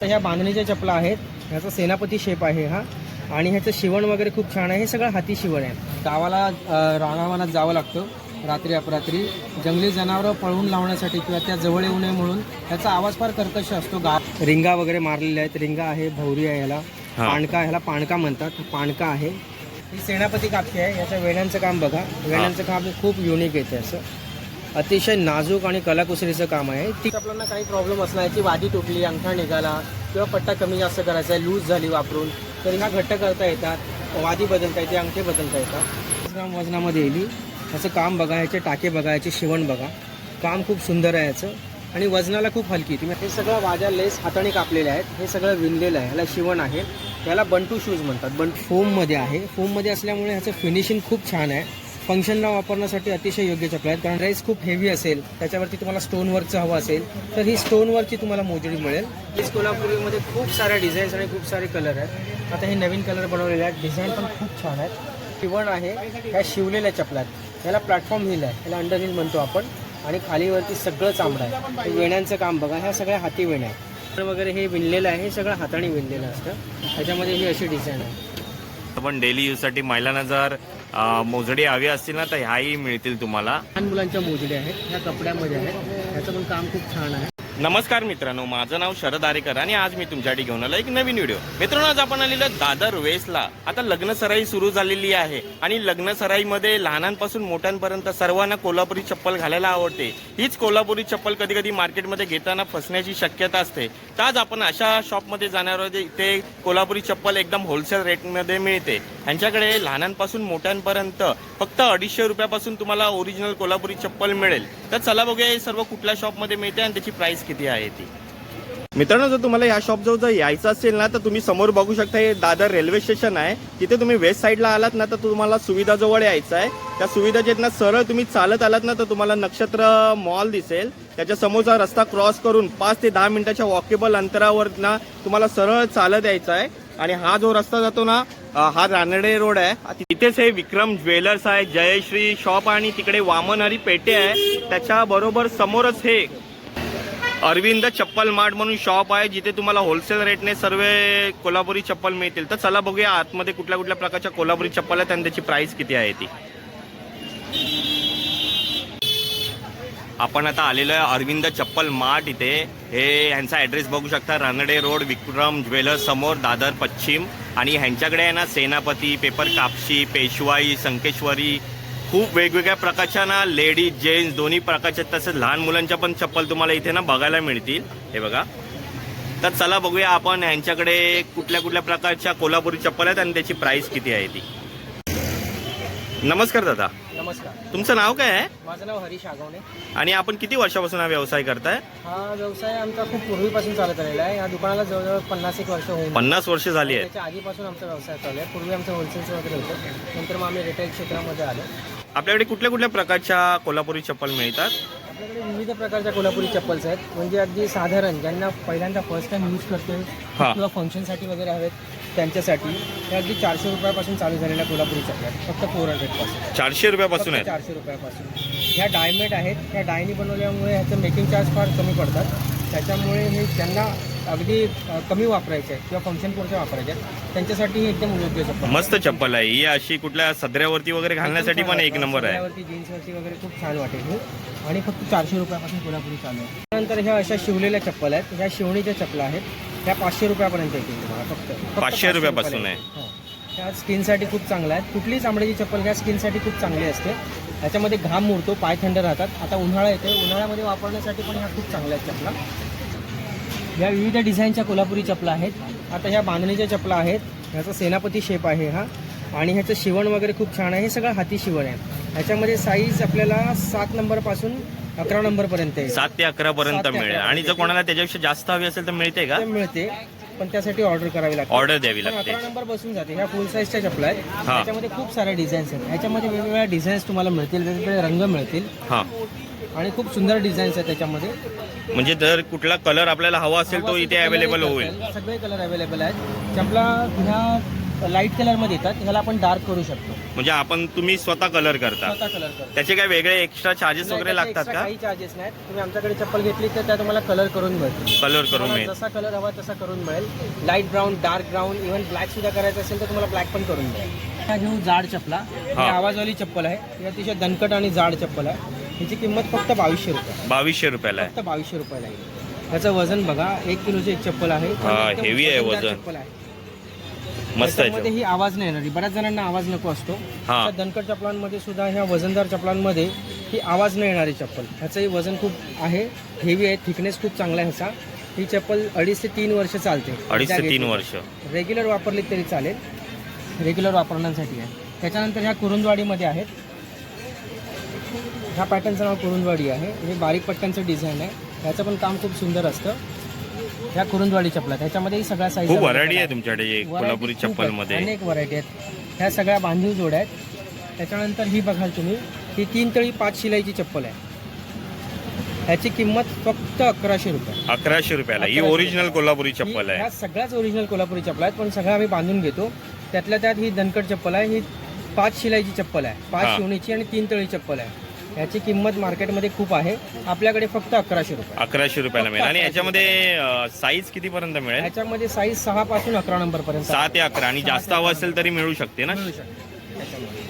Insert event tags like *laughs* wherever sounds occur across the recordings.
तर ह्या बांधणीच्या चपला आहेत ह्याचा सेनापती शेप आहे हा. आणि ह्याचं शिवण वगैरे खूप छान आहे. हे सगळं हाती शिवण आहे. गावाला रानावनात जावं लागतं. रात्री अपरात्री. जंगली जनावरं पळवून लावण्यासाठी किंवा त्या जवळ येऊ नये म्हणून ह्याचा आवाज फार कर्कश असतो गाव रिंगा वगैरे मारलेल्या आहेत. रिंगा आहे भौरी आहे ह्याला. पाणका ह्याला पाणका म्हणतात. पाणका आहे. ही सेनापती कापशी आहे. याचं वेण्यांचं काम बघा. वेण्यांचं काम खूप युनिक येते असं. अतिशय नाजूक आणि कलाकुसरीचं काम आहे. ती आपल्याला काही प्रॉब्लेम असला याची वादी तुटली अंगठा निघाला किंवा पट्टा कमी जास्त करायचा आहे लूज झाली वापरून तर ह्या घट्ट करता येतात. वादी बदलता येते अंगठे बदलता येतात. ग्राम वजनामध्ये येईल ह्याचं काम बघायचे टाके बघा याचे शिवण बघा. काम खूप सुंदर आहे याचं. आणि वजनाला खूप हलकी तुम्ही हे सगळं वाजा लेस हाताने कापलेले आहेत. हे सगळं विणलेलं आहे. ह्याला शिवण आहे. याला बंटू शूज म्हणतात. बंट फोममध्ये आहे. फोममध्ये असल्यामुळे ह्याचं फिनिशिंग खूप छान आहे. फंक्शनला वापरण्यासाठी अतिशय योग्य चपला आहेत. कारण राईस खूप हेवी असेल त्याच्यावरती तुम्हाला स्टोनवरचं हवं असेल तर ही स्टोनवरची तुम्हाला मोजडी मिळेल. हीच कोल्हापुरीमध्ये खूप साऱ्या डिझाईन्स आणि खूप सारे कलर आहेत. आता हे नवीन कलर बनवलेले आहेत. डिझाईन पण खूप छान आहेत. किवण आहे ह्या शिवलेल्या चपलात. आहेत याला प्लॅटफॉर्म हिल आहे. याला अंडर हिल म्हणतो आपण. आणि खालीवरती सगळं चांबडं आहे. वेण्यांचं काम बघा. ह्या सगळ्या हाती वेण्या आहेत. वगैरे हे विणलेलं आहे. हे सगळं हाताने विणलेलं असतं. ह्याच्यामध्ये ही अशी डिझाईन आहे. पण डेली यूजसाठी महिलांना जर मोजडी हवी असतील ना तर ह्याही मिळतील तुम्हाला. लहान मुलांच्या मोजड्या आहेत ह्या कपड्यामध्ये आहेत. ह्याचं पण काम खूप छान आहे. नमस्कार मित्रांनो माझं नाव शरद आरेकर आणि आज मी तुमच्यासाठी घेऊन आलो एक नवीन व्हिडिओ मित्रांनो आज आपण आलेलो दादर वेस्टला. आता लग्न सराई सुरू झालेली आहे आणि लग्न सराईमध्ये लहानांपासून मोठ्यांपर्यंत सर्वांना कोल्हापुरी चप्पल घालायला आवडते. हीच कोल्हापुरी चप्पल कधी कधी मार्केटमध्ये घेताना फसण्याची शक्यता असते. तर आज आपण अशा शॉपमध्ये जाणार आहोत इथे कोल्हापुरी चप्पल एकदम होलसेल रेटमध्ये मिळते. ह्यांच्याकडे लहानांपासून मोठ्यांपर्यंत फक्त अडीचशे रुपयापासून तुम्हाला ओरिजिनल कोल्हापुरी चप्पल मिळेल. तर चला बघूया हे सर्व कुठल्या शॉपमध्ये मिळते आणि त्याची प्राइस किती आहे ती. मित्रांनो जर तुम्हाला या शॉप जवळ जर यायचं असेल ना तर तुम्ही समोर बघू शकता हे दादर रेल्वे स्टेशन आहे. तिथे तुम्ही वेस्ट साईडला आलात ना तर तुम्हाला सुविधा जवळ यायचं आहे. त्या सुविधाचे ना सरळ तुम्ही चालत आलात ना तर तुम्हाला नक्षत्र मॉल दिसेल. त्याच्या समोरचा रस्ता क्रॉस करून पाच ते दहा मिनिटाच्या वॉकेबल अंतरावर ना तुम्हाला सरळ चालत यायचं आहे. आणि हा जो रस्ता जातो ना हा रानडे रोड आहे. तिथेच हे विक्रम ज्वेलर्स आहे जयश्री शॉप आणि तिकडे वामनहरी पेटे आहे. त्याच्या बरोबर समोरच हे अरविंद चप्पल मार्ट म्हणून शॉप आहे जिथे तुम्हाला होलसेल रेटने सर्व कोल्हापुरी चप्पल मिळतील. तर चला बघूया आतमध्ये कुठल्या कुठल्या प्रकारच्या कोल्हापुरी चप्पल आहेत आणि त्याची प्राइस किती आहे ती. आपण आता आलेलो आहे अरविंद चप्पल मार्ट इथे. हे ह्यांचा ॲड्रेस बघू शकता. रानडे रोड विक्रम ज्वेलर्स समोर दादर पश्चिम. आणि ह्यांच्याकडे आहे ना सेनापती पेपर कापशी पेशवाई संकेश्वरी खूप वेगवेगळ्या प्रकारच्या ना लेडीज जेंट्स दोन्ही प्रकारच्या तसेच लहान मुलांच्या पण चप्पल तुम्हाला इथे ना बघायला मिळतील. हे बघा. तर चला बघूया आपण ह्यांच्याकडे कुठल्या कुठल्या प्रकारच्या कोल्हापुरी चप्पल आहेत आणि त्याची प्राईस किती आहे ती. नमस्कार दादा. नमस्कार. तुमचं नाव काय आहे? माझं नाव हरीश आगवणे. आणि आपण किती वर्षापासून हा व्यवसाय करताय? हा व्यवसाय आमचा खूप पूर्वीपासून चालत आलेला आहे. या दुकानाला जवळजवळ पन्नास एक वर्ष होऊन पन्नास वर्ष झाली आहेत त्याच्या आधीपासून आमचा व्यवसाय चालू आहे. पूर्वी आमचं होलसेलचं वगैरे होतं. नंतर मग आम्ही रिटेल क्षेत्रामध्ये आलो. आपल्याकडे कुठल्या कुठल्या प्रकारच्या कोल्हापुरी चप्पल मिळतात? आपल्याकडे विविध प्रकारच्या कोल्हापुरी चप्पल्स आहेत. म्हणजे अगदी साधारण ज्यांना पहिल्यांदा फर्स्ट टाइम यूज करते हा. किंवा फंक्शनसाठी वगैरे हवेत त्यांच्यासाठी हे अगदी चारशे रुपयापासून चालू झालेल्या कोल्हापुरी चप्पल आहेत. फक्त फोर हंड्रेडपासून चारशे रुपयापासून फक्त आहेत? चारशे रुपयापासून. ह्या डायमेट आहेत. ह्या डायनी बनवल्यामुळे ह्याचं मेकिंग चार्ज फार कमी पडतात. त्याच्यामुळे हे ज्यांना अगदी कमी वापरायचे आहे किंवा फंक्शन पुरते वापरायचे आहेत. त्यांच्यासाठी हे एकदम योग्य चप्पल मस्त चप्पल आहे. ही अशी कुठल्या सदऱ्यावरती वगैरे घालण्यासाठी पण एक नंबर आहे. वरती जीन्सवरती वगैरे खूप छान वाटेल हे. आणि फक्त चारशे रुपयापासून कोल्हापुरी चालू आहे. त्यानंतर ह्या अशा शिवलेल्या चप्पल आहेत. ह्या शिवणीच्या चप्पल आहेत. ह्या पाचशे रुपयापर्यंत येतील तुम्हाला फक्त. फक्त 500 रुपयापासून आहे. हो. ह्या स्किनसाठी खूप चांगल्या आहेत कुठलीही चामड्याची चप्पल ह्या स्किनसाठी खूप चांगली असते. ह्याच्यामध्ये घाम मुरतो पाय थंड राहतात. आता उन्हाळा येते उन्हाळ्यामध्ये वापरण्यासाठी पण ह्या खूप चांगल्या आहेत चपला या विविध डिझाईनच्या कोल्हापुरी चपला आहेत. आता ह्या बांधणीच्या चपला आहेत. ह्याचा सेनापती शेप आहे हा. आणि ह्याचं शिवण वगैरे खूप छान आहे. हे सगळं हाती शिवण आहे. ह्याच्यामध्ये साईज आपल्याला सात नंबरपासून अकरा नंबरपर्यंत आहे. सात ते अकरा पर्यंत मिळेल. आणि जर. कोणाला त्याच्यापेक्षा जास्त हवी असेल तर मिळते का? मिळते. पण त्यासाठी ऑर्डर करावी लागते. ऑर्डर द्यावी लागते अकरा नंबर बसून जाते. ह्या फुल साईजच्या चपला आहेत. त्याच्यामध्ये खूप साऱ्या डिझाईन्स आहेत. ह्याच्यामध्ये वेगवेगळ्या डिझाईन्स तुम्हाला मिळतील. वेगवेगळे रंग मिळतील. हा. आणि खूप सुंदर डिझाईन्स आहेत त्याच्यामध्ये. म्हणजे जर कुठला कलर आपल्याला हवा असेल तो इथे अवेलेबल होईल. सगळे कलर अवेलेबल आहेत. चपला ह्या लाइट कलरमध्ये येतात ह्याला आपण डार्क करू शकतो. म्हणजे आपण तुम्ही स्वतः कलर करता. स्वतः कलर करतो. त्याचे काय वेगळे एक्स्ट्रा चार्जेस नाही, वगैरे लागतात का? काही चार्जेस नाहीत. तुम्ही आमच्याकडे चप्पल घेतली तर त्या तुम्हाला कलर करून मिळतील कलर करून तुम्हाला मिळेल. जसा कलर हवा तसा करून मिळेल. Light brown dark brown even black सुद्धा करायचं असेल तर तुम्हाला ब्लॅक पण करून मिळेल. हा घेऊ जाड चप्पला ही. हा. आवाजवाली चप्पल आहे. ही अतिशय दणकट आणि जाड चप्पल आहे. हिची किंमत फक्त बावीसशे रुपये बावीसशे रुपयाला आहे. फक्त बावीसशे रुपयाला आहे. ह्याचं वजन बघा एक किलोची एक चप्पल आहे. पण हा, एकदम heavy आहे वजनदार वजन. चप्पल आहे. मस्त त्याच्यामध्ये ही आवाज नाही येणारी. बऱ्याच जणांना आवाज नको असतो. हा. त्या दणकट चपलांमध्ये सुद्धा ह्या वजनदार चपलांमध्ये ही आवाज नाही येणारी चप्पल. ह्याचंही वजन खूप आहे. हेवी आहे. थिकनेस खूप चांगला आहे ह्याचा. ही चप्पल अडीच ते तीन वर्ष चालते. अडीच ते तीन वर्ष. रेग्युलर वापरली तरी चालेल. रेग्युलर वापरण्यासाठी आहे. त्याच्यानंतर ह्या कुरुंदवाडीमध्ये आहेत. ह्या पॅटर्नचं नाव कुरुंदवाडी आहे. हे बारीक पट्ट्यांचं डिझाईन आहे. ह्याचं पण काम खूप सुंदर असतं. ह्या कुरुंदवाडी चपला आहेत. ह्याच्यामध्येही सगळ्या साईज खूप व्हरायटी आहे तुमच्याकडे कोल्हापुरी खूप चप्पल आहेत. मध्ये अनेक व्हरायटी आहेत. ह्या सगळ्या बांधीव जोड्या आहेत. त्याच्यानंतर ही बघाल तुम्ही ही तीन तळी पाच शिलाईची चप्पल आहे. ह्याची किंमत फक्त अकराशे रुपये. अकराशे रुपयाला. ही ओरिजिनल कोल्हापुरी चप्पल आहे. ह्या सगळ्याच ओरिजिनल कोल्हापुरी चप्पल आहेत पण सगळ्या आम्ही बांधून घेतो. त्यातल्या त्यात ही दणकट चप्पल आहे ही पाच शिलाईची चप्पल आहे. पाच शिवणीची आणि तीन तळी चप्पल आहे. ह्याची किंमत मार्केटमध्ये खूप आहे. आपल्याकडे फक्त अकराशे रुपये. अकराशे रुपयाला मिळेल. आणि याच्यामध्ये साईज किती पर्यंत मिळेल? ह्याच्यामध्ये साईज सहा पासून अकरा नंबर पर्यंत सहा ते अकरा. आणि जास्त हवं असेल तरी मिळू शकते ना? मिळू शकते. त्याच्यामध्ये.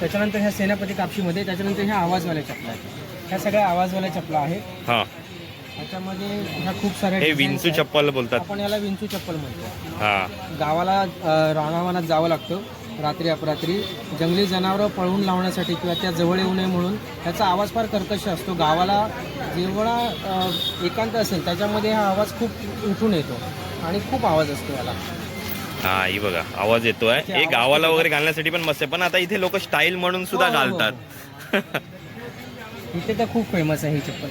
त्याच्यानंतर ह्या सेनापती कापशीमध्ये त्याच्यानंतर ह्या आवाजवाल्या चपला आहेत. ह्या सगळ्या आवाजवाल्या चपला आहेत. हा. ह्याच्यामध्ये ह्या खूप साऱ्या हे विंचू. चप्पल बोलतात. आपण याला विंचू चप्पल म्हणतो. हा. गावाला रानावनात जावं लागतं. रात्री अपरात्री. जंगली जनावरं पळवून लावण्यासाठी किंवा त्या जवळ येऊ नये म्हणून त्याचा आवाज फार कर्कश असतो. गावाला जेवढा एकांत असेल त्याच्यामध्ये हा आवाज खूप उठून येतो आणि खूप आवाज असतो याला. हा ही बघा आवाज येतोय. ते हे गावाला येतो. वगैरे घालण्यासाठी पण मस्त आहे पण आता इथे लोक स्टाईल म्हणून सुद्धा हो, हो, हो, घालतात. *laughs* इथे तर खूप फेमस आहे ही चप्पल.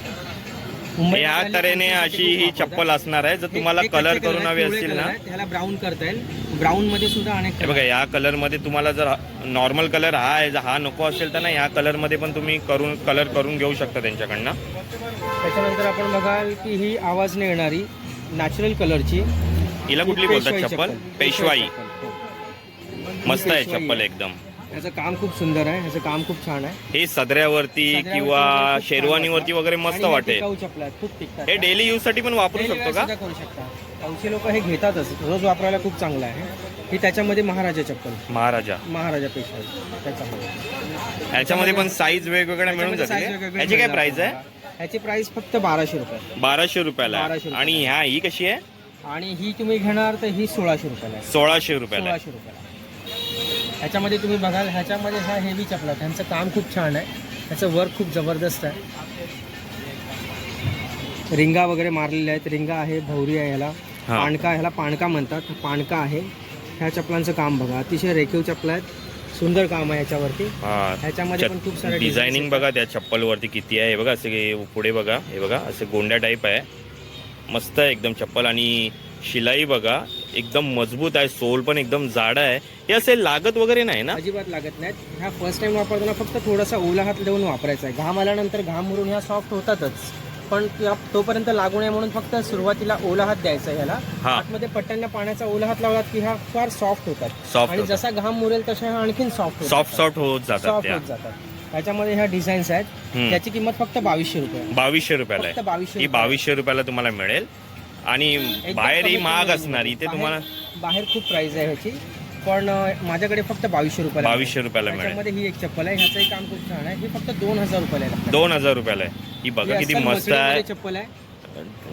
या तऱ्हेने अशी ही. चप्पल असणार आहे. जर तुम्हाला कलर करून हवे असतील ना. आहेत, ह्याला ब्राऊन करता येईल. ब्राऊन मध्ये सुद्धा अनेक बघा या कलरमध्ये तुम्हाला जर नॉर्मल कलर हा आहे जर हा नको असेल तर ना या कलरमध्ये पण तुम्ही करून कलर करून घेऊ शकता त्यांच्याकडनं. त्याच्यानंतर आपण बघाल की ही आवाज नाही येणारी नॅचरल कलरची हिला कुठली बोलतात? पेशवाई चप्पल? पेशवाई. मस्त आहे चप्पल. एकदम. ह्याचं काम खूप सुंदर आहे ह्याचं काम खूप छान आहे. हे सदऱ्यावरती सदऱ्यावरती किंवा वगैरे खूप छान शेरवानीवरती वाटतं. वगैरे मस्त आणि वाटेल. टिकाऊ चपला आहेत खूप टिकतात. हे डेली यूजसाठी पण वापरू शकतो का? सुद्धा करू शकता. हौशी लोक हे घेतातच. रोज वापरायला खूप चांगलं आहे. ही त्याच्यामध्ये महाराजा चप्पल. महाराजा. महाराजा पेशवाई त्याच्यामध्ये. ह्याच्यामध्ये पण साईज वेगवेगळ्या मिळून त्याच्यामध्ये size? वेगवेगळे ह्याची काय मिळणार प्राइस आहे? तुम्हाला. ह्याची प्राइस फक्त बाराशे रुपये. बाराशे रुपयाला आहे. 1200 रुपयाला. आणि ह्या ही कशी आहे? आणि ही तुम्ही घेणार तर ही सोळाशे रुपयाला आहे. सोळाशे रुपयाला आहे. सोळाशे रुपयाला. ह्याच्यामध्ये तुम्ही बघाल ह्याच्यामध्ये ह्या हेवी चपला. ह्यांचं काम खूप छान आहे. ह्याचं वर्क खूप जबरदस्त आहे. रिंगा वगैरे मारलेल्या आहेत. रिंगा आहे भवरी आहे ह्याला हा. पाणका ह्याला पाणका म्हणतात. पाणका आहे. ह्या चपलांचं काम बघा. अतिशय रेखीव चपला आहेत. सुंदर काम आहे ह्याच्यावरती. हा. ह्याच्यामध्ये पण खूप सारे डिझायनिंग बघा त्या चप्पल वरती किती आहे. हे बघा असे पुढे बघा. हे बघा असे गोंड्या टाईप आहे. मस्त आहे एकदम चप्पल. आणि शिलाई बघा एकदम मजबूत आहे सोल पण एकदम जाड आहे. हे असे लागत वगैरे नाही ना? अजिबात लागत नाहीत. ह्या फर्स्ट टाइम वापरताना फक्त थोडासा ओला हात देऊन वापरायचा आहे. घाम आल्यानंतर घाम मुरून ह्या सॉफ्ट होतातच. पण तोपर्यंत लागू नये म्हणून फक्त सुरुवातीला ओला हात द्यायचा ह्याला. हा. आतमध्ये पट्ट्यांना पाण्याचा ओला हात लावलात की ह्या फार सॉफ्ट होतात. Soft आणि होतात. जसा घाम मुरेल तशा ह्या आणखीन सॉफ्ट सॉफ्ट सॉफ्ट होत जातात सॉफ्ट त्या. होत जातात. त्याच्यामध्ये ह्या डिझाईन्स आहेत. हम्म. त्याची किंमत फक्त बावीसशे रुपये. बावीसशे रुपयाला फक्त आहे बावीसशे ही रुपये. बावीसशे रुपयाला तुम्हाला मिळेल. आणि एकदम बाहेर ही कमी महाग. असणार इथे तुम्हाला बाहेर खूप प्राइस आहे ह्याची. पण माझ्याकडे फक्त बावीसशे रुपयाला. बावीसशे रुपयाला मिळेल. ही एक चप्पल आहे. ह्याचंही काम खूप छान आहे. ही फक्त दोन हजार रुपयाला आहे. दोन हजार रुपयाला आहे. ही बघा किती मस्त आहे. चप्पल आहे.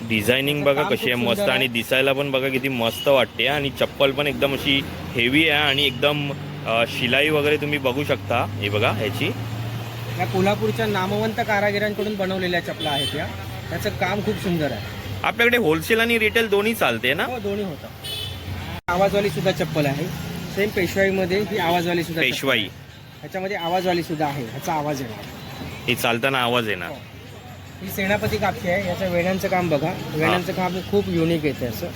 डिझायनिंग बघा कशी आहे मस्त आणि. दिसायला पण बघा किती मस्त वाटते. आणि चप्पल पण एकदम अशी हेवी आहे आणि एकदम शिलाई वगैरे तुम्ही बघू शकता. हे बघा ह्याची. या कोल्हापूरच्या नामवंत कारागिरांकडून बनवलेल्या चपला आहेत या. त्याचं काम खूप सुंदर आहे. आपल्याकडे होलसेल आणि रिटेल दोन्ही चालते ना? हो दोन्ही होतं. आवाजवाली सुद्धा चप्पल आहे. सेम पेशवाईमध्ये ही आवाजवाली सुद्धा पेशवाई. ह्याच्यामध्ये आवाजवाली सुद्धा आहे. ह्याचा आवाज येणार ही चालताना आवाज येणार ही. सेनापती कापशी आहे. याचं वेण्यांचं काम बघा. वेण्यांचं काम खूप युनिक येते असं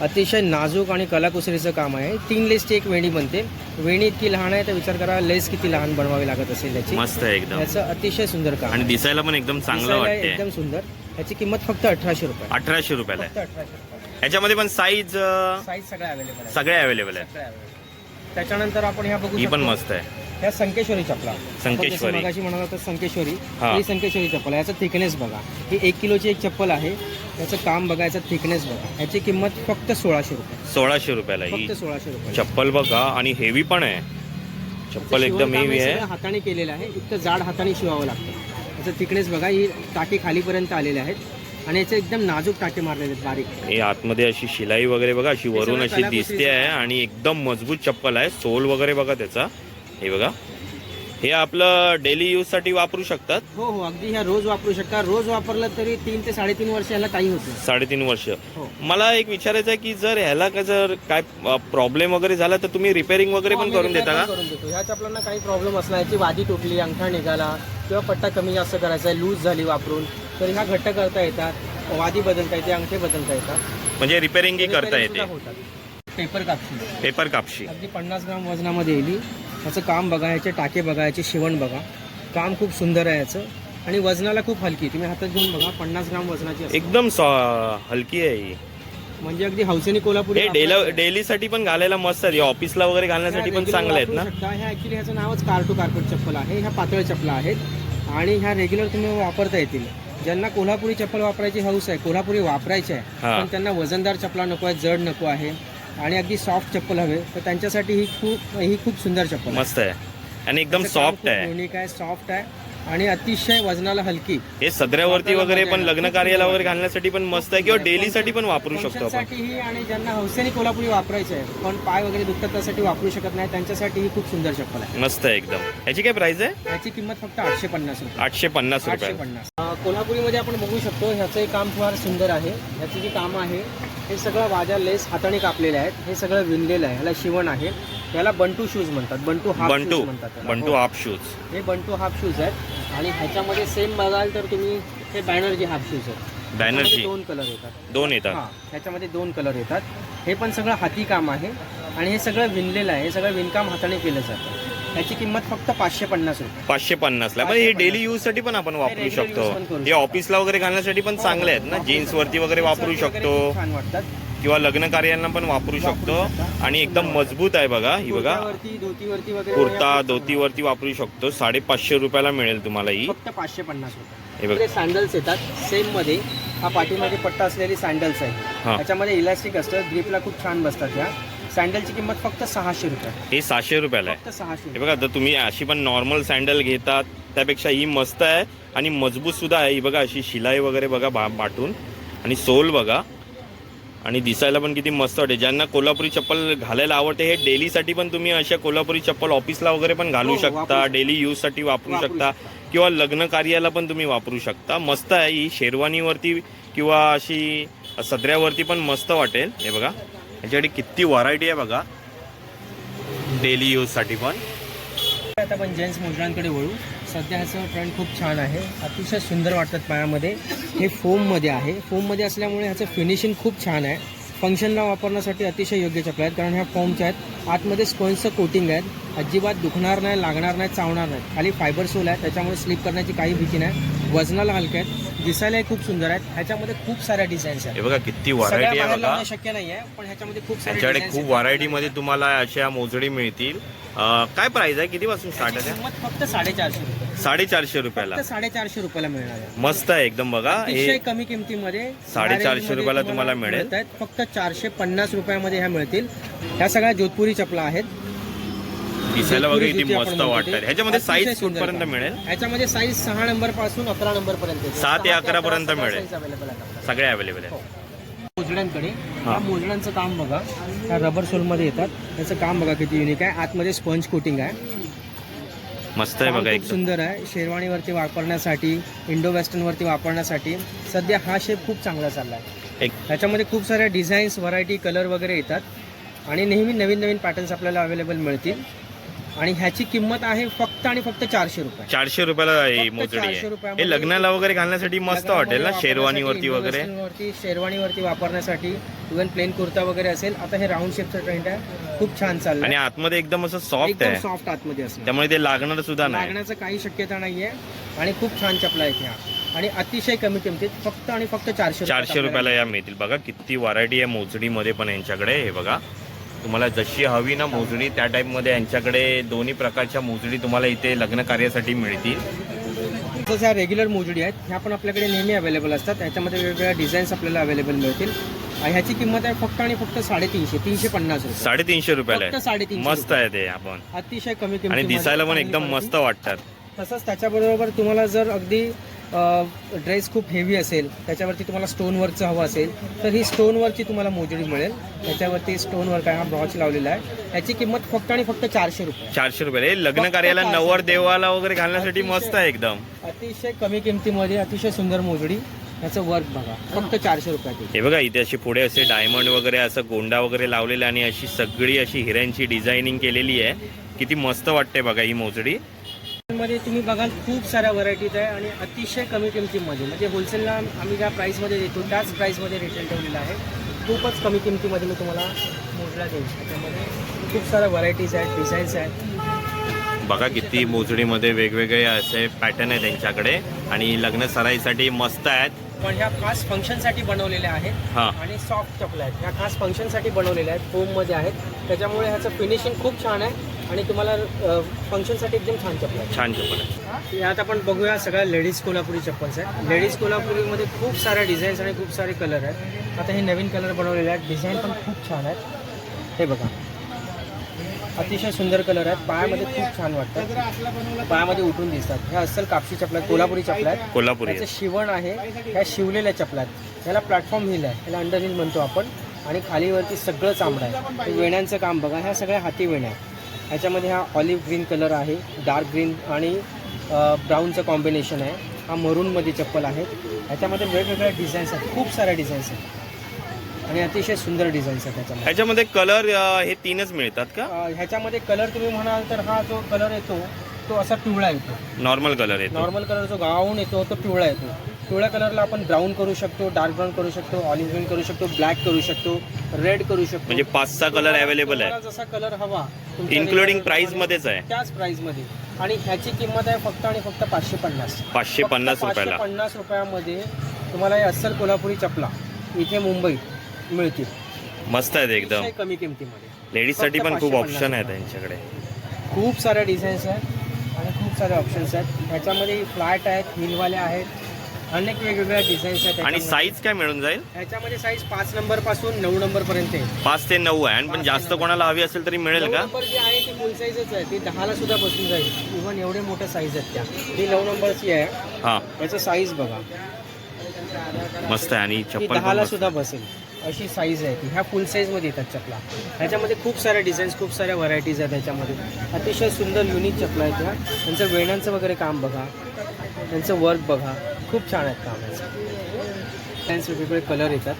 अतिशय नाजूक आणि कलाकुसरीचं काम आहे. तीन लेसची एक वेणी बनते. वेणी इतकी लहान आहे तर विचार करा लेस किती लहान बनवावी लागत असेल त्याची. मस्त आहे एकदम. याचं अतिशय सुंदर काम आणि. दिसायला पण एकदम चांगलं दिसायला वाटते एकदम सुंदर. याची किंमत फक्त अठराशे रुपये. अठराशे रुपयाला फक्त आहे अठराशे रुपये ह्याच्यामध्ये पण साईज साईज सगळ्या अवेलेबल आहे सगळे अवेलेबल सगळ्या available. त्याच्यानंतर आपण ह्या बघू ही पण शकतो. मस्त आहे. ह्या संकेश्वरी चपला. संकेश्वरी. मगाशी म्हणाला तर संकेश्वरी हा. ही संकेश्वरी चप्पल आहे. याचा थिकनेस बघा. ही एक किलोची एक चप्पल आहे. याचं काम बघा याचा थिकनेस बघा. याची किंमत फक्त सोळाशे रुपये. सोळाशे रुपयाला ही फक्त सोळाशे रुपये. चप्पल बघा. आणि हेवी पण आहे. चप्पल एकदम शिवणकाम हेवी हे आहे. हाताने केलेलं आहे. इतकं जाड हाताने शिवावं लागतं. याचं थिकनेस बघा ही टाके खालीपर्यंत आलेले आहेत. आणि याचे एकदम नाजूक टाके मारलेले आहेत बारीक. हे आतमध्ये अशी शिलाई वगैरे बघा अशी वरून अशी दिसते आहे आणि एकदम मजबूत चप्पल आहे सोल वगैरे बघा त्याचा. हे बघा. हे आपलं डेली यूजसाठी वापरू शकतात? हो हो अगदी ह्या रोज वापरू शकता. रोज वापरलं तरी तीन ते साडेतीन वर्ष याला काही होत नाही. साडेतीन वर्ष. हो. मला एक विचारायचं आहे की जर ह्याला का जर काय प्रॉब्लेम वगैरे झाला तर तुम्ही रिपेअरिंग वगैरे पण आम्ही करून repair देता पण का? करून देतो. ह्या चपलांना काही प्रॉब्लेम असला याची वादी तुटली अंगठा निघाला किंवा पट्टा कमी जास्त करायचा आहे लूज झाली वापरून तर ह्या घट्ट करता येतात. वादी बदलता येते अंगठे बदलता येतात. म्हणजे रिपेअरिंगही करता येते. पेपर कापशी. पेपर कापशी. अगदी पन्नास ग्राम वजनामध्ये येईल याचं काम बघा याचे टाके बघा याचे शिवण बघा. काम खूप सुंदर आहे याचं. आणि वजनाला खूप हलकी तुम्ही हातात घेऊन बघा पन्नास ग्राम वजनाची असते. एकदम सॉ- हलकी आहे ही. म्हणजे अगदी हौसेनी कोल्हापुरी हे डेला डेली साठी पण घालायला मस्त आहे. ऑफिसला वगैरे घालण्यासाठी पण चांगले आहेत ना? ह्या ऍक्च्युली ह्याचं नावच कार टू कार्पेट चप्पल आहे. ह्या पातळ चप्पल आहेत. आणि ह्या रेग्युलर तुम्ही वापरता येतील. ज्यांना कोल्हापुरी चप्पल वापरायची हौस आहे कोल्हापुरी वापरायची आहे हा. पण त्यांना वजनदार चपला नको आहे जड नको आहे. आणि अगदी सॉफ्ट चप्पल हवे. तर त्यांच्यासाठी ही खूप ही खूप सुंदर चप्पल आहे. मस्त आहे. आणि एकदम सॉफ्ट आहे. युनिक आहे सॉफ्ट आहे. आणि अतिशय वजनाला हलकी. हे सदऱ्यावरती वगैरे पण लग्न कार्याला वगैरे. घालण्यासाठी पण मस्त आहे किंवा डेली साठी पण वापरू शकतो आपण. फंक्शनसाठीही आणि ज्यांना हौसेने कोल्हापुरी वापरायचे आहे पण पाय वगैरे दुखतात त्यासाठी वापरू शकत नाही. त्यांच्यासाठी ही खूप सुंदर चप्पल आहे. मस्त आहे एकदम. याची काय प्राइस आहे? याची किंमत फक्त आठशे पन्नास रुपये. आठशे पन्नास आठशे रुपये पन्नास. कोल्हापुरीमध्ये आपण बघू शकतो ह्याचंही काम फार सुंदर आहे. ह्याची जी कामं आहे हे सगळं वाजा लेस हाताने कापलेले आहेत. हे सगळं विणलेलं आहे. ह्याला शिवण आहे. याला बंटू शूज म्हणतात. बंटू हाफ बंटू. शूज म्हणतात त्याला. बंटू हो. हाफ शूज हे बंटू हाफ शूज आहेत. आणि ह्याच्यामध्ये सेम बघाल तर तुम्ही हे बॅनर्जी हाफ शूज आहेत. बॅनर्जी दोन कलर येतात. दोन येतात. हा. ह्याच्यामध्ये दोन कलर येतात. हे पण सगळं हाती काम आहे. आणि हे सगळं विणलेलं आहे. हे सगळं विणकाम हाताने केलं जातं. ह्याची किंमत फक्त पाचशे पन्नास रुपये. पाचशे पन्नास ला म्हणजे हे डेली यूजसाठी पण आपण वापरू regular शकतो. use पण करू हे ऑफिसला वगैरे घालण्यासाठी पण चांगले आहेत ना? जीन्स वरती वगैरे वापरू वगैरे शकतो. खूप छान वाटतात. किंवा लग्न कार्यांना पण वापरू शकतो. आणि एकदम मजबूत आहे बघा ही बघा. कुर्त्यावरती, धोतीवरती वगैरे कुर्ता या धोतीवरती वापरू शकतो. साडेपाचशे रुपयाला मिळेल तुम्हाला ही. फक्त पाचशे पन्नास हे रुपये बघ सँडल्स येतात. सेममध्ये हा पाठीमागे पट्टा असलेली सँडल्स आहे. हा. त्याच्यामध्ये इलास्टिक असतं. ग्रीपला खूप छान बसतात ह्या. सँडलची किंमत फक्त सहाशे रुपये. हे सहाशे रुपयाला आहे. फक्त सहाशे हे बघा जर तुम्ही अशी पण नॉर्मल सँडल घेतात त्यापेक्षा ही मस्त आहे आणि मजबूत सुद्धा आहे. ही बघा अशी शिलाई वगैरे बघा बा बाटून. आणि सोल बघा. आणि दिसायला पण किती मस्त वाटते. ज्यांना कोल्हापुरी चप्पल घालायला आवडते हे डेलीसाठी पण तुम्ही अशा कोल्हापुरी चप्पल ऑफिसला वगैरे पण घालू हो, हो, शकता. वापरू डेली यूजसाठी वापरू वापरू शकता. किंवा लग्न कार्याला पण तुम्ही वापरू शकता. मस्त आहे ही. शेरवानीवरती किंवा अशी सदऱ्यावरती पण मस्त वाटेल. हे बघा. याच्याकडे किती व्हरायटी आहे बघा. डेली यूजसाठी पण. आता आपण जेंट्स मोजड्यांकडे वळू. सध्या ह्याचं ट्रेंड खूप छान आहे. अतिशय सुंदर वाटतात पायामध्ये. हे फोममध्ये आहे. फोममध्ये असल्यामुळे ह्याचं फिनिशिंग खूप छान आहे. फंक्शनला वापरण्यासाठी अतिशय योग्य चपल्या आहेत. कारण ह्या फोमच्या आहेत. आतमध्ये स्पॉन्सचं कोटिंग आहेत अजिबात दुखणार नाही लागणार नाही चावणार नाही. खाली फायबर सोल आहे. त्याच्यामुळे स्लिप करण्याची काही भीती नाही. वजनाला हलके आहेत. दिसायलाही खूप सुंदर आहेत. ह्याच्यामध्ये खूप साऱ्या डिझाईन्स आहेत. हे बघा किती व्हरायटी आहे बघा. शक्य नाही आहे पण ह्याच्यामध्ये खूप सारे खूप आहेत. व्हरायटी मध्ये तुम्हाला अशा मोजडी मिळतील. काय प्राइस आहे? किती पासून स्टार्ट आहे फक्त साडेचारशे रुपये. साडेचारशे रुपयाला फक्त साडेचारशे रुपयाला मिळणार आहे मस्त आहे एकदम बघा अतिशय कमी किमतीमध्ये साडेचारशे रुपयाला तुम्हाला मिळेल. मिळत आहेत. फक्त चारशे पन्नास रुपयामध्ये ह्या मिळतील ह्या सगळ्या जोधपुरी चपला आहेत दिसायला बघा जोधपुरी किती आपण मस्त म्हणतो वाटतात ते. ह्याच्यामध्ये अतिशय साईज सुंदर कुठपर्यंत काम. मिळेल ह्याच्यामध्ये साईज सहा नंबरपासून अकरा नंबर पर्यंत येते. सहा ते अकरा पर्यंत मिळेल. आहेत. सगळे अवेलेबल आहे हो. मोजड्यांकडे. या मोजड्यांचं काम बघा ह्या रबर सोलमध्ये येतात त्याचं काम बघा किती युनिक आहे आतमध्ये स्पंज कोटिंग आहे मस्त आहे बघा एकदम. सुंदर आहे. शेरवाणीवरती वापरण्यासाठी इंडो वेस्टर्नवरती वापरण्यासाठी सध्या हा शेप खूप चांगला चालला आहे एक ह्याच्यामध्ये खूप साऱ्या डिझाईन्स व्हरायटी कलर वगैरे येतात. आणि नेहमी नवीन नवीन पॅटर्न्स आपल्याला अवेलेबल मिळतील. आणि ह्याची किंमत आहे फक्त आणि फक्त चारशे रुपये. चारशे रुपयाला ही फक्त मोजडी 400 आहे रुपयामध्ये हे लग्नाला वगैरे घालण्यासाठी मस्त वाटेल ना? शेरवानीवरती वगैरे? इंडो-वेस्टर्नवरती, शेरवानीवरती वापरण्यासाठी इव्हन प्लेन कुर्ता वगैरे असेल. आता हे राऊंड शेपचं ट्रेंड आहे. खूप छान आणि चाललंय आतमध्ये एकदम असं सॉफ्ट एकदम आहे. सॉफ्ट आतमध्ये असणार. त्यामुळे ते लागणार सुद्धा नाही. लागण्याचं काही शक्यता नाहीये. आणि खूप छान चपला आहेत ह्या आणि अतिशय कमी किमतीत फक्त आणि फक्त चारशे चारशे रुपयाला या मिळतील. बघा किती व्हरायटी आहे मोजडीमध्ये पण यांच्याकडे. हे बघा. तुम्हाला जशी हवी ना मोजडी त्या टाईपमध्ये यांच्याकडे दोन्ही प्रकारच्या मोजडी तुम्हाला इथे लग्न कार्यासाठी मिळतील. तसंच ह्या रेग्युलर मोजडी आहेत. ह्या पण आपल्याकडे नेहमी अवेलेबल असतात. ह्याच्यामध्ये वेगवेगळ्या डिझाईन्स आपल्याला अवेलेबल मिळतील. ह्याची किंमत आहे फक्त आणि फक्त साडेतीनशे तीनशे पन्नास रुपये. साडेतीनशे रुपयाला साडेतीनशे मस्त आहे ते आपण. अतिशय कमी आणि किमतीमध्ये दिसायला पण एकदम. मस्त वाटतात. तसंच त्याच्याबरोबर तुम्हाला जर अगदी ड्रेस खूप हेवी असेल त्याच्यावरती तुम्हाला स्टोन वर्कचं हवं असेल तर ही स्टोन वर्कची तुम्हाला मोजडी मिळेल. त्याच्यावरती स्टोन वर्क आहे हा ब्रॉच लावलेला आहे. याची किंमत फक्त आणि फक्त चारशे रुपये. चारशे रुपये. हे लग्न कार्याला नवर. देवाला वगैरे घालण्यासाठी मस्त आहे एकदम. अतिशय कमी किमतीमध्ये अतिशय सुंदर मोजडी याचं वर्क बघा. फक्त चारशे रुपयात हे बघा इथे अशी पुढे असे डायमंड वगैरे असं गोंडा वगैरे लावलेले आणि अशी सगळी अशी हिऱ्यांची डिझायनिंग केलेली आहे. किती मस्त वाटते बघा ही मोजडी मध्ये तुम्ही बघाल खूप साऱ्या व्हरायटीज आहे आणि अतिशय कमी किमतीमध्ये. म्हणजे होलसेलला आम्ही ज्या प्राईसमध्ये देतो त्याच प्राईसमध्ये रिटेल ठेवलेला आहे. खूपच कमी किमतीमध्ये मी तुम्हाला मोजला देईल त्याच्यामध्ये खूप साऱ्या व्हरायटीज आहेत डिझाईन्स आहेत. बघा किती मोजडीमध्ये वेगवेगळे असे पॅटर्न आहे त्यांच्याकडे. आणि लग्न सराईसाठी मस्त आहेत. पण ह्या खास फंक्शनसाठी बनवलेल्या आहेत. हा. आणि सॉफ्ट चपला आहेत. ह्या खास फंक्शनसाठी बनवलेल्या आहेत. फोममध्ये आहेत. त्याच्यामुळे ह्याचं फिनिशिंग खूप छान आहे. आणि तुम्हाला फंक्शनसाठी एकदम छान चपला आहे. छान चप्पल आहे. यात आपण बघूया सगळ्या लेडीज कोल्हापुरी चप्पल्स आहेत. लेडीज कोल्हापुरीमध्ये खूप साऱ्या डिझाईन्स आणि खूप सारे कलर आहेत. आता हे नवीन कलर बनवलेले आहेत. डिझाईन पण खूप छान आहेत. हे बघा. अतिशय सुंदर कलर आहेत. पायामध्ये खूप छान वाटतं. पायामध्ये उठून दिसतात. ह्या अस्सल कापशी चपला आहेत कोल्हापुरी चपला आहेत. कोल्हापुरी. शिवण आहे. ह्या शिवलेल्या चपला आहेत. याला प्लॅटफॉर्म हिल आहे. याला अंडर हिल म्हणतो आपण. आणि खालीवरती सगळं चांबडं आहे. वेण्यांचं काम बघा. ह्या सगळ्या हाती वेण्या आहेत. ह्याच्यामध्ये हा ऑलिव्ह ग्रीन कलर आहे डार्क ग्रीन आणि ब्राऊनचं कॉम्बिनेशन आहे. हा मरूनमध्ये चप्पल आहे. ह्याच्यामध्ये वेगवेगळ्या डिझाईन्स आहेत. खूप साऱ्या डिझाईन्स आहेत. आणि अतिशय सुंदर डिझाईन्स आहेत त्याच्यामध्ये ह्याच्यामध्ये कलर हे तीनच मिळतात का? अं, ह्याच्यामध्ये कलर तुम्ही म्हणाल तर हा जो कलर येतो तो असा पिवळा येतो. नॉर्मल कलर येतो. नॉर्मल कलर जो गाऊन येतो तो पिवळा येतो. पिवळ्या कलरला आपण ब्राऊन करू शकतो डार्क ब्राऊन करू शकतो ऑलिव्ह ग्रीन करू शकतो ब्लॅक करू शकतो रेड करू शकतो. म्हणजे पाच सहा कलर अवेलेबल आहे जसा कलर हवा इन्क्लुडिंग प्राइस मध्येच आहे. त्याच प्राइसमध्ये. आणि ह्याची किंमत आहे फक्त आणि फक्त पाचशे पन्नास. पाचशे पन्नास रुपयाला. पन्नास रुपयामध्ये तुम्हाला हे अस्सल कोल्हापुरी चपला इथे मुंबईत मिळतील. मस्त आहेत एकदम. कमी किमतीमध्ये. लेडीजसाठी पण खूप 550 ऑप्शन आहेत रुपये. त्यांच्याकडे. खूप साऱ्या डिझाईन्स आहेत आणि खूप सारे ऑप्शन्स आहेत. ह्याच्यामध्ये फ्लॅट आहेत हिलवाल्या आहेत अनेक वेगवेगळ्या डिझाईन्स आहेत आणि. साईज काय मिळून जाईल? ह्याच्यामध्ये साईज पाच नंबरपासून नऊ नंबर पर्यंत आहे. पाच ते नऊ आहे. आणि पण जास्त कोणाला हवी असेल तरी मिळेल का? नंबर जी आहे ती फुल साईजच आहे. ती दहाला सुद्धा बसून जाईल. इव्हन एवढे मोठ्या साईज आहेत त्या. ही नऊ नंबरची आहे. हा. याचं साईज बघा. मस्त आहे. आणि ती चप्पल पण दहाला मस्त. सुद्धा बसेल. अशी साईज आहे ती. ह्या फुल साईजमध्ये येतात चपला. ह्याच्यामध्ये खूप साऱ्या डिझाईन्स खूप साऱ्या व्हरायटीज आहेत त्याच्यामध्ये. अतिशय सुंदर युनिक चपला आहेत त्या. त्यांचं वेण्यांचं वगैरे काम बघा. त्यांचं वर्क बघा. खूप छान आहेत काम याचं त्यांचे वेगवेगळे कलर येतात.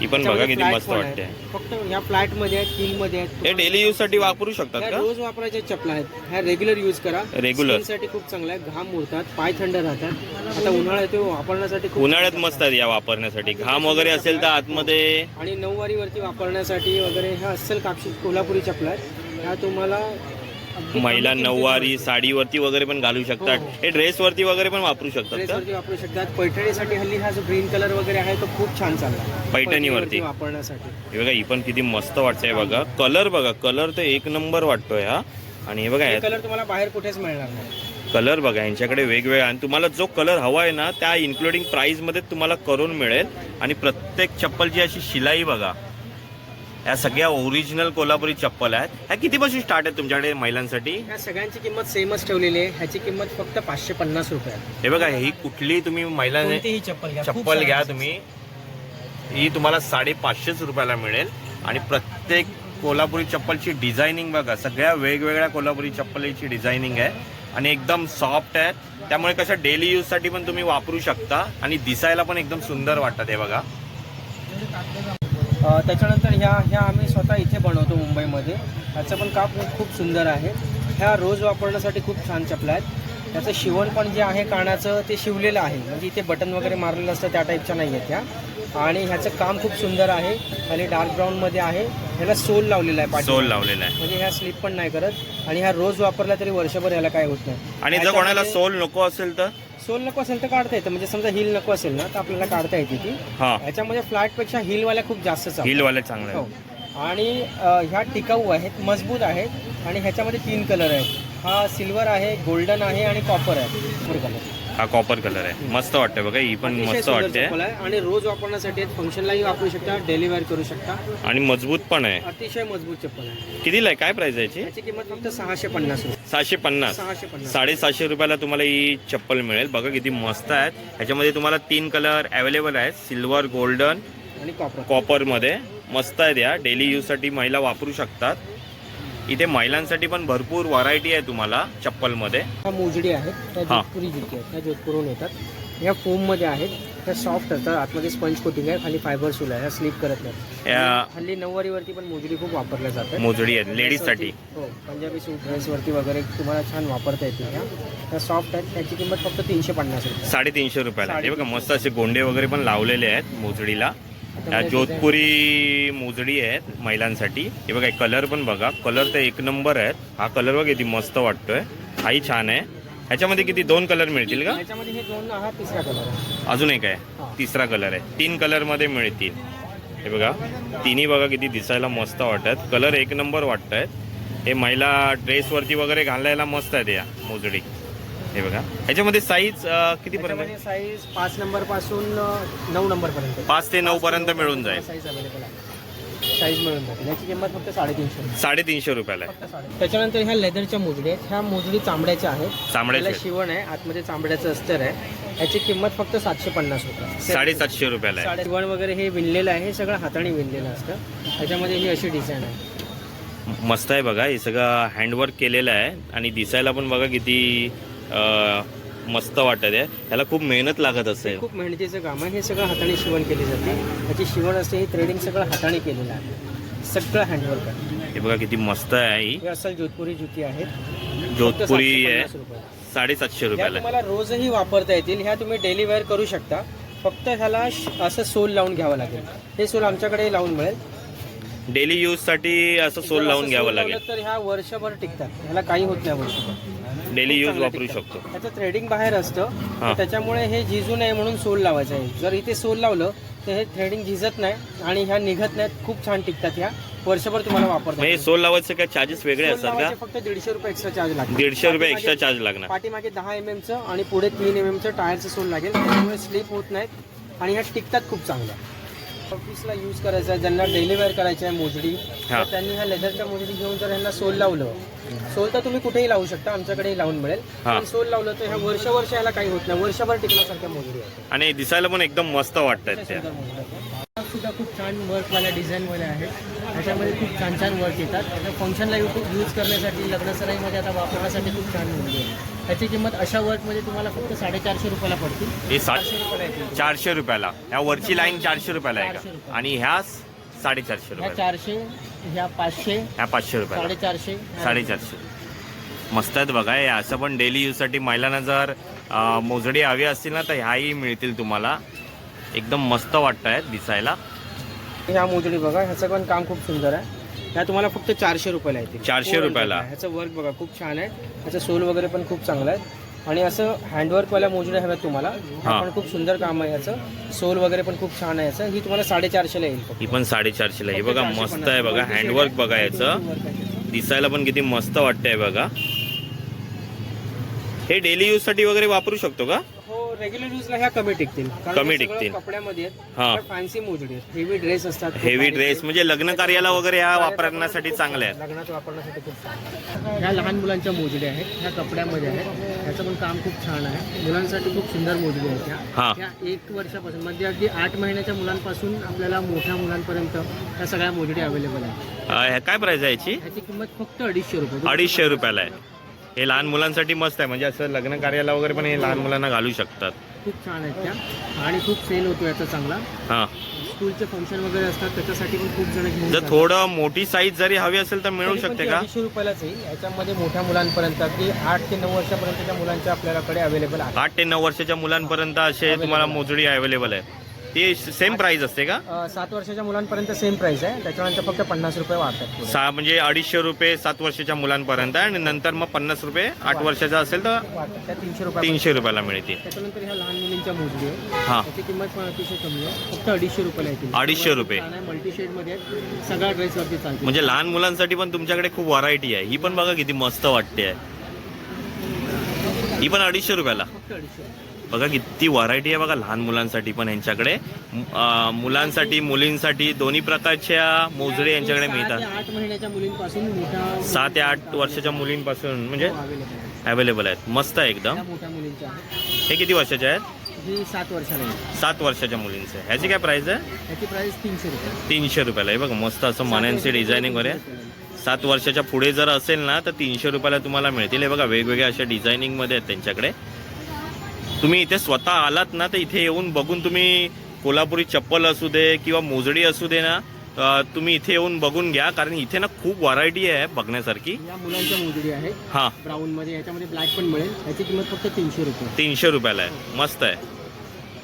ही पण बघा किती मस्त वाटते. फक्त ह्या फ्लॅटमध्ये आहेत हिलमध्ये आहेत. हे डेली यूजसाठी वापरू शकतात का? रोज वापरायच्या चपला आहेत. ह्या रेग्युलर यूज करा. Regular. साठी खूप चांगला आहे. घाम मुरतात पाय थंड राहतात. आता उन्हाळा येतो वापरण्यासाठी उन्हाळ्यात मस्त आहेत या वापरण्यासाठी. घाम वगैरे असेल तर आतमध्ये आणि नऊवारीवरती वापरण्यासाठी वगैरे ह्या अस्सल कापशी कोल्हापुरी चपला आहेत. ह्या तुम्हाला महिला नऊवारी साडीवरती वगैरे पण घालू शकतात. हो, हो. हे ड्रेस वरती वगैरे पण वापरू शकतात का? ड्रेसवरती वापरू शकतात. पैठणीसाठी हल्ली हा जो ग्रीन कलर वगैरे आहे तो खूप छान चालला. पैठणीवरती. वापरण्यासाठी. हे बघा ही पण किती मस्त वाटतंय बघा. कलर बघा कलर तर एक नंबर वाटतोय हा. आणि हे बघा हे कलर तुम्हाला बाहेर कुठेच मिळणार नाही. कलर बघा यांच्याकडे वेगवेगळा आणि तुम्हाला जो कलर हवा आहे ना त्या इन्क्लुडिंग प्राइसमध्ये तुम्हाला करून मिळेल. आणि प्रत्येक चप्पलची अशी शिलाई बघा. या सगळ्या ओरिजिनल कोल्हापुरी चप्पल आहेत. ह्या कितीपासून स्टार्ट आहेत तुमच्याकडे महिलांसाठी? ह्या सगळ्यांची किंमत सेमच ठेवलेली आहे. ह्याची किंमत फक्त पाचशे पन्नास रुपये आहे. हे बघा ही कुठली तुम्ही महिला कोणतीही चप्पल घ्या. खूप चप्पल साऱ्या घ्या तुम्ही. ही तुम्हाला साडेपाचशेच रुपयाला मिळेल. आणि प्रत्येक कोल्हापुरी चप्पलची डिझायनिंग बघा सगळ्या वेगवेगळ्या कोल्हापुरी चप्पलीची डिझायनिंग आहे. आणि एकदम सॉफ्ट आहे त्यामुळे कसं डेली यूजसाठी पण तुम्ही वापरू शकता आणि दिसायला पण एकदम सुंदर वाटतात हे बघा. त्याच्यानंतर ह्या ह्या आम्ही स्वतः इथे बनवतो मुंबईमध्ये. ह्याचं पण काम खूप- खूप सुंदर आहे. ह्या रोज वापरण्यासाठी खूप छान चपला आहेत. त्याचं शिवण पण जे आहे कानाचं ते शिवलेलं आहे. म्हणजे इथे बटन वगैरे मारलेलं असतं त्या टाईपच्या नाही आहेत ह्या. आणि ह्याचं काम खूप सुंदर आहे. आणि डार्क ब्राऊनमध्ये आहे. ह्याला सोल लावलेला आहे. सोल लावलेला आहे. म्हणजे ह्या स्लिप पण नाही करत. आणि ह्या रोज वापरला तरी वर्षभर ह्याला काय होत नाही. आणि जर कोणाला सोल नको असेल तर? सोल नको असेल तर काढता येतं. म्हणजे समजा हिल नको असेल ना तर आपल्याला काढता येते ती. हा. ह्याच्यामध्ये फ्लॅटपेक्षा हिलवाल्या खूप जास्त चालतात. हिलवाले चांगले हो आहेत. आणि अ, ह्या टिकाऊ आहेत मजबूत आहेत आणि ह्याच्यामध्ये तीन कलर आहेत. हा सिल्वर आहे गोल्डन आहे आणि कॉपर आहे. कलर हा कॉपर कलर आहे. मस्त वाटतंय बघा ही पण मस्त वाटते आहे आणि रोज वापरण्यासाठी फंक्शनलाही वापरू शकता डेली वेअर करू शकता. आणि मजबूत पण आहे. अतिशय मजबूत चप्पल आहे. कितीला आहे? काय प्राइस आहे याची? किंमत फक्त सहाशे पन्नास सहाशे पन्नास. सहाशे पन्नास. साडेसातशे रुपयाला तुम्हाला ही चप्पल मिळेल. बघा किती मस्त आहेत. ह्याच्यामध्ये तुम्हाला तीन कलर अवेलेबल आहेत. सिल्वर गोल्डन आणि कॉपर कॉपरमध्ये मस्त आहेत या. डेली यूजसाठी महिला वापरू शकतात. इथे महिलांसाठी पण भरपूर व्हरायटी आहे तुम्हाला चप्पलमध्ये. मोजडी आहेत त्या. जोधपुरी जुती आहेत त्या जोधपुरून येतात. या फोममध्ये आहेत त्या सॉफ्ट असतात आतमध्ये स्पंज कोटिंग आहे खाली फायबर सुल आहे स्लीप करत नाही हल्ली नऊवारीवरती पण मोजडी खूप वापरल्या जातात. मोजडी आहेत लेडीजसाठी हो पंजाबी सूट ड्रेसवरती वगैरे तुम्हाला छान वापरता येतील ह्या. त्या सॉफ्ट आहेत त्याची किंमत फक्त तीनशे पन्नास रुपये. साडेतीनशे रुपयाला. हे बघा मस्त असे गोंडे वगैरे पण लावलेले आहेत मोजडीला. या जोधपुरी मोजडी आहेत महिलांसाठी. हे बघा कलर पण बघा. कलर तर एक नंबर आहेत. हा कलर बघा किती मस्त वाटतोय. हाही छान आहे. ह्याच्यामध्ये किती दोन कलर मिळतील का? त्याच्यामध्ये दोन तिसरा कलर आहे. अजून एक आहे. तिसरा कलर आहे. तीन कलरमध्ये मिळतील. हे बघा तिन्ही बघा किती दिसायला मस्त वाटत. कलर एक नंबर वाटत आहेत हे महिला ड्रेसवरती वगैरे घालायला मस्त आहेत या मोजडी. हे बघा. ह्याच्यामध्ये साईज किती पर्यंत? साईज पाच नंबरपासून नऊ नंबर पर्यंत. पाच ते नऊ पर्यंत मिळून जाईल. साईज अवेलेबल आहे. साईज मिळून जाते याची किंमत फक्त साडेतीनशे. साडेतीनशे रुपयाला आहे. त्याच्यानंतर ह्या लेदरच्या मोजडी आहेत. ह्या मोजडी चांबड्याच्या आहेत. चांबड्याचे त्याला शिवण आहे. आतमध्ये चांबड्याचं अस्तर आहे. याची किंमत फक्त सातशे पन्नास रुपये. साडेसातशे रुपयाला आहे. शिवण वगैरे हे विणलेलं आहे. हे सगळं हाताने विणलेलं असतं. त्याच्यामध्ये ही अशी डिझाईन आहे. मस्त आहे बघा. हे सगळं हँडवर्क केलेलं आहे. आणि दिसायला पण बघा किती मस्त वाटत आहे. ह्याला खूप मेहनत लागत असेल. खूप मेहनतीचं काम आहे. हे सगळं हाताने शिवण केली जाते. याची शिवण असते ही थ्रेडिंग सगळं हाताने केलेलं आहे. सगळं हँडवर्क आहे हे बघा किती मस्त आहे ही असल जोधपुरी जुती फक्त जोधपुरी 750 आहे. रुपये. साडेसातशे रुपयाला. आहे. तुम्हाला रोजही वापरता येतील ह्या तुम्ही डेली वेअर करू शकता. फक्त ह्याला असं सोल लावून घ्यावं लागेल. हे सोल आमच्याकडे लावून मिळेल. डेली यूजसाठी असं सोल लावून असं घ्यावं लागेल. तर ह्या वर्षभर टिकतात. ह्याला काही होत नाही वर्षभर. डेली यूज वापरू. शकतो. त्याचं थ्रेडिंग बाहेर असतं. हा. त्याच्यामुळे हे झिजू नये म्हणून सोल लावायचं आहे. जर इथे सोल लावलं तर हे थ्रेडिंग झिजत नाही आणि ह्या निघत नाहीत. खूप छान टिकतात ह्या. वर्षभर तुम्हाला वापरता येतील. सोल लावायचे काय चार्जेस वेगळे असतात का? फक्त दीडशे रुपये एक्स्ट्रा चार्ज लागतात. दीडशे रुपये एक्स्ट्रा चार्ज लागणार. पाठीमागे दहा एम एमचं आणि पुढे तीन एम एमचं टायरचं सोल लागेल. त्यामुळे स्लिप होत नाहीत आणि ह्या टिकतात खूप चांगल्या. ऑफिसला यूज करायचं आहे ज्यांना डेली वेअर करायची आहे मोजडी. तर त्यांनी ह्या लेदरच्या मोजडी घेऊन जर ह्यांना सोल लावलं सोल तर तुम्ही कुठेही लावू शकता आमच्याकडेही लावून मिळेल. पण सोल लावलं तर ह्या वर्ष वर्ष ह्याला काही होत नाही वर्षभर टिकण्यासारख्या मोजडी आहेत. आणि दिसायला पण एकदम मस्त वाटतात त्या. सुद्धा खूप छान वर्कवाल्या डिझाईनवाल्या आहेत. ह्याच्यामध्ये खूप छान छान वर्क येतात. फंक्शनला यूज करण्यासाठी लग्नसराईमध्ये आता वापरण्यासाठी खूप छान मोजडी आहे ह्याची किंमत अशा वर्कमध्ये तुम्हाला फक्त साडेचारशे रुपयाला पडतील. हे सात चारशे रुपयाला येतील. चारशे रुपयाला. ह्या वरची लाईन चारशे रुपयाला आहे चारशे का रुपये. आणि ह्या साडेचारशे ह्या रुपयाला. चारशे ह्या पाचशे ह्या पाचशे रुपयाला. साडेचारशे साडेचारशे. मस्त आहेत बघा हे असं पण डेली यूजसाठी महिलांना जर अं, मोजडी हवी असतील ना तर ह्याही मिळतील तुम्हाला. एकदम मस्त वाटत आहेत दिसायला. ह्या मोजडी बघा ह्याचं पण काम खूप सुंदर आहे. ह्या तुम्हाला फक्त चारशे रुपयाला येतील 400 Four रुपयाला. ह्याचं वर्क बघा खूप छान आहे. ह्याचं सोल वगैरे पण खूप चांगलं आहे. आणि असं हँडवर्कवाल्या मोजड्या हव्यात तुम्हाला. हा. पण खूप सुंदर काम आहे याचं सोल वगैरे पण खूप छान आहे याचं ही तुम्हाला साडेचारशेला येईल फक्त. ही पण साडेचारशेला हे फक्त बघा 450. मस्त आहे बघा. हँडवर्क बघा याचं आहे. दिसायला पण किती मस्त वाटतंय बघा. हे डेली यूजसाठी वगैरे वापरू शकतो का? रेग्युलर यूजला ह्या कमी टिकतील. कारण कमी हे सगळं टिकतील. कपड्यामध्ये हा. फॅन्सी मोजडी आहेत. हेवी ड्रेस असतात हेवी ड्रेस. म्हणजे लग्न कार्याला वगैरे ह्या वापरण्यासाठी चांगल्या आहेत. लग्नात वापरण्यासाठी खूप छान ह्या लहान मुलांच्या मोजड्या आहेत. ह्या कपड्यामध्ये आहेत. ह्याचं पण काम खूप छान आहे. मुलांसाठी खूप सुंदर मोजडी आहेत हा. ह्या एक वर्षापासून म्हणजे अगदी आठ महिन्याच्या मुलांपासून आपल्याला मोठ्या मुलांपर्यंत ह्या सगळ्या मोजडी अवेलेबल आहेत. अं, ह्या काय प्राइस आहे याची? ह्याची किंमत फक्त अडीचशे रुपये. अडीचशे रुपयाला आहे. हे लहान मुलांसाठी मस्त आहे. म्हणजे असं लग्न कार्याला वगैरे पण हे लहान मुलांना घालू शकतात. खूप छान आहेत त्या. आणि खूप सेल होतो याचा चांगला. हा. स्कूलचे फंक्शन वगैरे असतात त्याच्यासाठी पण खूप जण घेऊन जर जातात. थोडं मोठी साईज जरी हवी असेल तर मिळू तरी पण शकते ती का? अडीचशे रुपयालाच येईल याच्यामध्ये मोठ्या मुलांपर्यंत अगदी आठ ते नऊ वर्षापर्यंतच्या मुलांच्या आपल्याकडे अवेलेबल आहे आठ ते नऊ वर्षाच्या मुलांपर्यंत असे तुम्हाला मोजडी अवेलेबल आहे. ती सेम प्राइस असते का? अ, सात वर्षाच्या मुलांपर्यंत सेम प्राइस आहे. त्याच्यानंतर फक्त पन्नास रुपये वाढतात पुढे. सहा म्हणजे अडीचशे रुपये सात वर्षाच्या मुलांपर्यंत आहे आणि नंतर मग पन्नास रुपये आठ वर्षाचा असेल तर वाढतात. त्या तीनशे रुपये तीनशे रुपयाला मिळतील त्याच्यानंतर ह्या लहान मुलींच्या मोजली आहे. हा. त्याची किंमत पण अतिशय कमी आहे. फक्त अडीचशे रुपयाला येतील अडीचशे रुपये. मल्टी शेडमध्ये आहेत. सगळ्या ड्रेसवरती चालते. म्हणजे लहान मुलांसाठी पण तुमच्याकडे खूप व्हरायटी आहे. ही पण बघा किती मस्त वाटते आहे. ही पण अडीचशे रुपयाला. फक्त अडीचशे बघा किती व्हरायटी आहे बघा लहान मुलांसाठी पण यांच्याकडे. मुलांसाठी मुलींसाठी दोन्ही प्रकारच्या मोजडे यांच्याकडे मिळतात. सहा ते आठ वर्षाच्या मुलींपासून म्हणजे. अवेलेबल आहेत. मस्त आहे एकदम. हे किती वर्षाचे आहेत? सात वर्षाला सात वर्षाच्या मुलींचे. ह्याची काय प्राइस आहे? प्राइस तीनशे रुपये. तीनशे रुपयाला आहे. बघा मस्त असं मण्यांची डिझायनिंग वगैरे. सात वर्षाच्या पुढे जर असेल ना तर तीनशे रुपयाला तुम्हाला मिळतील. हे बघा वेगवेगळ्या अशा डिझायनिंगमध्ये आहेत त्यांच्याकडे. तुम्ही इथे स्वतः आलात ना तर इथे येऊन बघून तुम्ही कोल्हापुरी चप्पल असू दे किंवा मोजडी असू दे ना तुम्ही इथे येऊन बघून घ्या कारण इथे ना खूप व्हरायटी आहे बघण्यासारखी. या मुलांच्या मोजडी आहेत. हा. ब्राऊन मध्ये याच्यामध्ये ब्लॅक पण मिळेल. याची किंमत फक्त तीनशे रुपये. तीनशे रुपयाला आहे. मस्त आहे.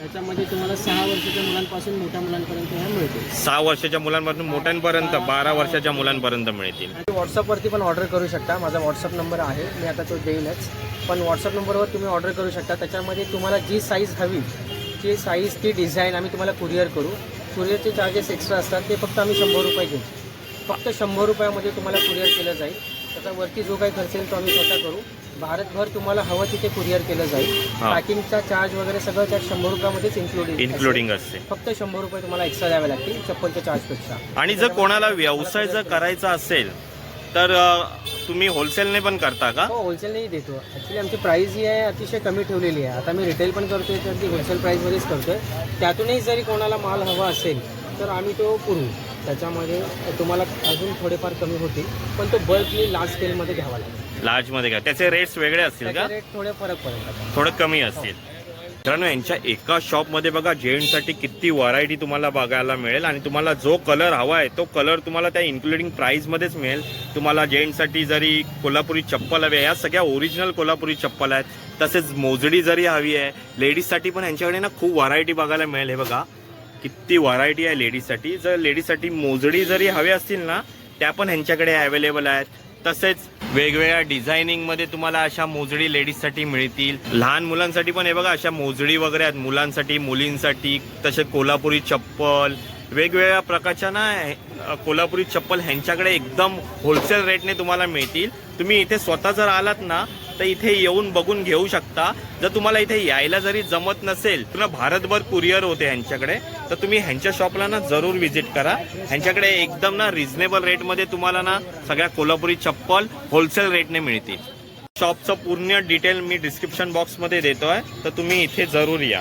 याच्यामध्ये तुम्हाला सहा वर्षाच्या मुलांपासून मोठ्या मुलांपर्यंत ह्या मिळतील. सहा वर्षाच्या मुलांपासून मोठ्यांपर्यंत बारा वर्षाच्या मुलांपर्यंत मिळतील. आणि व्हॉट्सअपवरती पण ऑर्डर करू शकता. माझा व्हॉट्सअप नंबर आहे. मी आता तो देईनच पण व्हॉट्सअप नंबरवर तुम्ही ऑर्डर करू शकता. त्याच्यामध्ये तुम्हाला जी साईज हवी जी साईज ती डिझाईन आम्ही तुम्हाला कुरिअर करू. कुरिअरचे चार्जेस एक्स्ट्रा असतात. ते फक्त आम्ही शंभर रुपये घेऊ. फक्त शंभर रुपयामध्ये तुम्हाला कुरिअर केलं जाईल. त्याच्यावरती जो काही खर्च येईल तो आम्ही स्वतः करू. भारतभर तुम्हाला हवं तिथे कुरिअर केलं जाईल. हा. पॅकिंगचा चार्ज वगैरे सगळं त्यात शंभर रुपयामध्येच इन्क्लुडिंग इन्क्लुडिंग असते. फक्त शंभर रुपये तुम्हाला एक्स्ट्रा द्यावे लागतील चप्पलच्या चार्जपेक्षा आणि जर कोणाला व्यवसाय जर करायचा असेल तर अ, तुम्ही होलसेलने पण करता का? हो होलसेलनेही देतो. ॲक्च्युली आमची प्राईस जी आहे अतिशय कमी ठेवलेली आहे. आता मी रिटेल पण करतोय तर ती होलसेल प्राईसमध्येच करतोय. त्यातूनही जरी कोणाला माल हवा असेल तर आम्ही तो पुरवू. त्याच्यामध्ये तुम्हाला अजून थोडेफार कमी होतील पण तो बल्कली लार्ज स्केलमध्ये घ्यावा लागेल. लार्जमध्ये का त्याचे रेट्स वेगळे असतील का? रेट थोडे फरक पडेल. थोडं कमी असतील. मित्रांनो यांच्या एका शॉपमध्ये बघा जेंट्ससाठी किती व्हरायटी तुम्हाला बघायला मिळेल आणि तुम्हाला जो कलर हवा आहे तो कलर तुम्हाला त्या इन्क्लुडिंग प्राईसमध्येच मिळेल. तुम्हाला जेंट्ससाठी जरी कोल्हापुरी चप्पल हवी आहे या सगळ्या ओरिजिनल कोल्हापुरी चप्पल आहेत. तसेच मोजडी जरी हवी आहे लेडीजसाठी पण यांच्याकडे ना खूप व्हरायटी बघायला मिळेल. हे बघा किती व्हरायटी आहे लेडीजसाठी जर लेडीजसाठी मोजडी जरी हवी असतील ना त्या पण ह्यांच्याकडे अवेलेबल आहेत. तसेच वेगवेगळ्या डिझायनिंगमध्ये तुम्हाला अशा मोजडी लेडीजसाठी मिळतील. लहान मुलांसाठी पण हे बघा अशा मोजडी वगैरे आहेत. मुलांसाठी मुलींसाठी तसे कोल्हापुरी चप्पल वेगवेगळ्या प्रकारच्या ना कोल्हापुरी चप्पल ह्यांच्याकडे एकदम होलसेल रेटने तुम्हाला मिळतील. तुम्ही इथे स्वतः जर आलात ना तर इथे येऊन बघून घेऊ शकता. जर तुम्हाला इथे यायला जरी जमत नसेल तर भारतभर कुरिअर होते ह्यांच्याकडे तर तुम्ही ह्यांच्या शॉपला ना जरूर व्हिजिट करा. ह्यांच्याकडे एकदम ना रिझनेबल रेटमध्ये तुम्हाला ना सगळ्या कोल्हापुरी चप्पल होलसेल रेटने मिळतील. शॉपचं पूर्ण डिटेल मी डिस्क्रिप्शन बॉक्समध्ये देतोय तर तुम्ही इथे जरूर या.